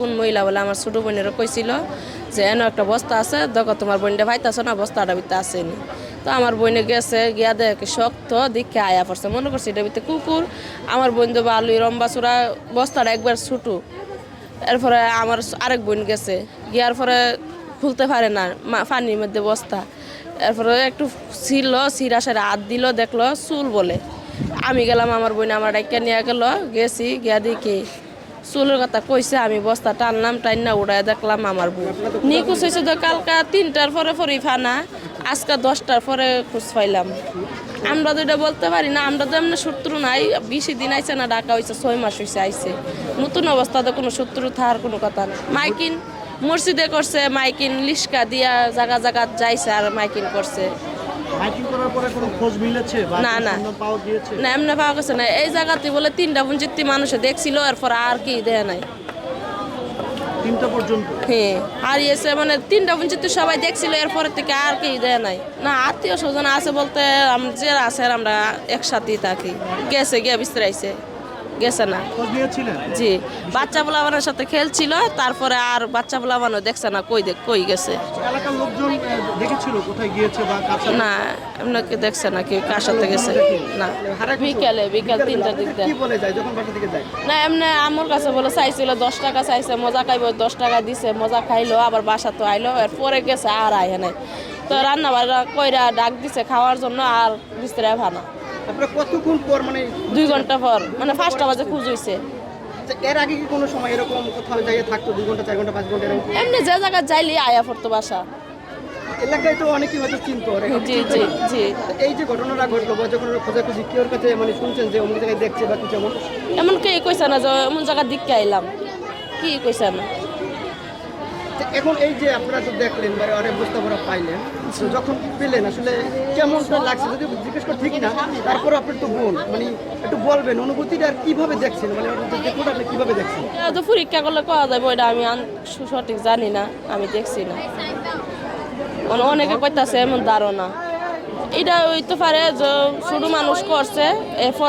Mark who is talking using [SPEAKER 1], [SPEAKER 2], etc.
[SPEAKER 1] কোন মহিলা বলে আমার ছোট বোনেরও কইছিল যে, এন একটা বস্তা আছে, দেখো তোমার বোনটা ভাইতাছো না, বস্তাটা ভিতরে আসেনি। তো আমার বোনে গেছে, গিয়া দেখে শক্ত, দেখে আয়া পড়ছে। মনে করছে এটা ভিতরে কুকুর। আমার বোন দেবো আলু রম্বা চূড়া, বস্তাটা একবার ছুটু। এরপরে আমার আরেক বোন গেছে। গিয়ার পরে খুলতে পারে না পানির মধ্যে বস্তা। এরপরে একটু ছিল, সিরা সারা হাত দিল, দেখল চুল বলে। আমি গেলাম, আমার বোন আমার ডাইকা নিয়ে গেল, গেছি, গিয়া দেখি চুলের কথা কইছে, আমি বস্তা টানলাম, টাইনা উড়াই দেখলাম আমার বউ। নিখোঁজ হয়েছে তো কালকা তিনটার পরে পরে ফানা, আজকে দশটার পরে খোঁজ পাইলাম। আমরা তো এটা বলতে পারি না, আমরা তো এমনি শত্রু নাই, বেশি দিন আইছে না, ডাকা হয়েছে ছয় মাস হয়েছে আইছে। নতুন অবস্থাতে কোনো শত্রু থাকার কোনো কথা না। মাইকিন মসজিদে করছে, মাইকিন লিস্কা দিয়া জায়গা জায়গা যাইছে আর মাইকিন করছে।
[SPEAKER 2] মাইকিং করার পরে কোনো খোঁজ মিলেছে
[SPEAKER 1] না, না।
[SPEAKER 2] পাওয়া গিয়েছে?
[SPEAKER 1] না এমনি পাওয়া গেছে না। এই জায়গাতে বলে তিনটা পঞ্চায়েত মানুষে দেখছিল এরপর আর কি দেয় নাই।
[SPEAKER 2] তিনটা পর্যন্ত?
[SPEAKER 1] হ্যাঁ হারিয়েছে মানে তিনটা সবাই দেখছিল এরপর থেকে আর কি দেয় নাই। না আত্মীয় স্বজন আছে বলতে আমরা যে আছে আমরা একসাথেই থাকি। গেছে গিয়ে বিস্তারাইছে গেছে না। জি। বাচ্চা পোলাবানের সাথে খেলছিল তারপরে আর বাচ্চা পোলাবানও দেখছে না কই দেখ কই গেছে। না এমনকি দেখছে না কেউ কার সাথে গেছে। না। বিকেলে বিকেল তিনটার দিক
[SPEAKER 2] কি
[SPEAKER 1] না এমনি আমার কাছে বলে চাইছিল দশ টাকা চাইছে মজা খাইব দশ টাকা দিছে মজা খাইলো আবার বাসা তো আইলো এর পরে গেছে আর আয় নাই। তো রান্না বান্না কইরা ডাক দিছে খাওয়ার জন্য আর বিস্তারে ভানা
[SPEAKER 2] আপনারা কতক্ষণ পর মানে
[SPEAKER 1] দুই ঘণ্টা পর মানে পাঁচটা বাজে খুঁজ হইছে।
[SPEAKER 2] যে এর আগে কি কোনো সময় এরকম কোথাও জায়গায় থাকতো দুই ঘণ্টা চার ঘণ্টা পাঁচ ঘণ্টা এরকম?
[SPEAKER 1] এমনি যে জায়গা যাইলি আয়া পড়তো বাসা।
[SPEAKER 2] এলাকায় তো অনেকেই হয়তো চিনতো।
[SPEAKER 1] জি জি জি।
[SPEAKER 2] এই যে ঘটনাটা ঘটলো বা যখন খোঁজাখুঁজি কেউর কাছে মানে শুনছেন যে অমুক জায়গায় দেখছে বা কিছু এমন?
[SPEAKER 1] এমন কে কইছে না যে এমন জায়গা দিককে আইলাম। কি কইছে না
[SPEAKER 2] এখন এই যে আপনারা তো দেখলেন বা অনেক বুঝতে পাইলেন যখন পেলেন, আসলে লাগছে? যদি জিজ্ঞেস ঠিক না, তারপর তো বোন মানে একটু বলবেন, অনুভূতিটা আর কীভাবে দেখছেন? মানে আপনি কীভাবে দেখছেন?
[SPEAKER 1] তো পরীক্ষা করলে কওয়া যাবে ওইটা আমি সঠিক জানি না, আমি দেখছি না। অন- অনেকে কইতাছে এমন ধারণা। এটা হইতে পারে যে ছোট মানুষ করছে এরপর